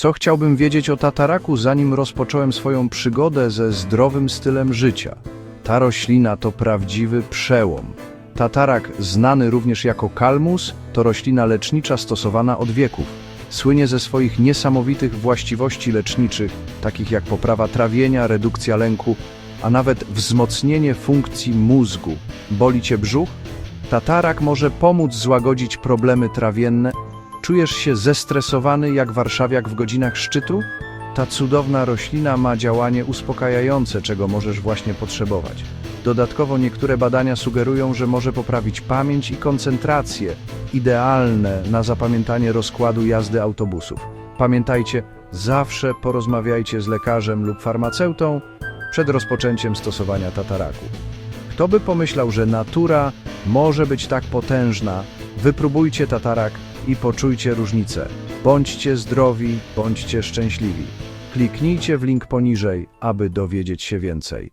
Co chciałbym wiedzieć o tataraku, zanim rozpocząłem swoją przygodę ze zdrowym stylem życia? Ta roślina to prawdziwy przełom. Tatarak, znany również jako kalmus, to roślina lecznicza stosowana od wieków. Słynie ze swoich niesamowitych właściwości leczniczych, takich jak poprawa trawienia, redukcja lęku, a nawet wzmocnienie funkcji mózgu. Boli cię brzuch? Tatarak może pomóc złagodzić problemy trawienne. Czujesz się zestresowany jak warszawiak w godzinach szczytu? Ta cudowna roślina ma działanie uspokajające, czego możesz właśnie potrzebować. Dodatkowo niektóre badania sugerują, że może poprawić pamięć i koncentrację, idealne na zapamiętanie rozkładu jazdy autobusów. Pamiętajcie, zawsze porozmawiajcie z lekarzem lub farmaceutą przed rozpoczęciem stosowania tataraku. Kto by pomyślał, że natura może być tak potężna? Wypróbujcie tatarak i poczujcie różnicę. Bądźcie zdrowi, bądźcie szczęśliwi. Kliknijcie w link poniżej, aby dowiedzieć się więcej.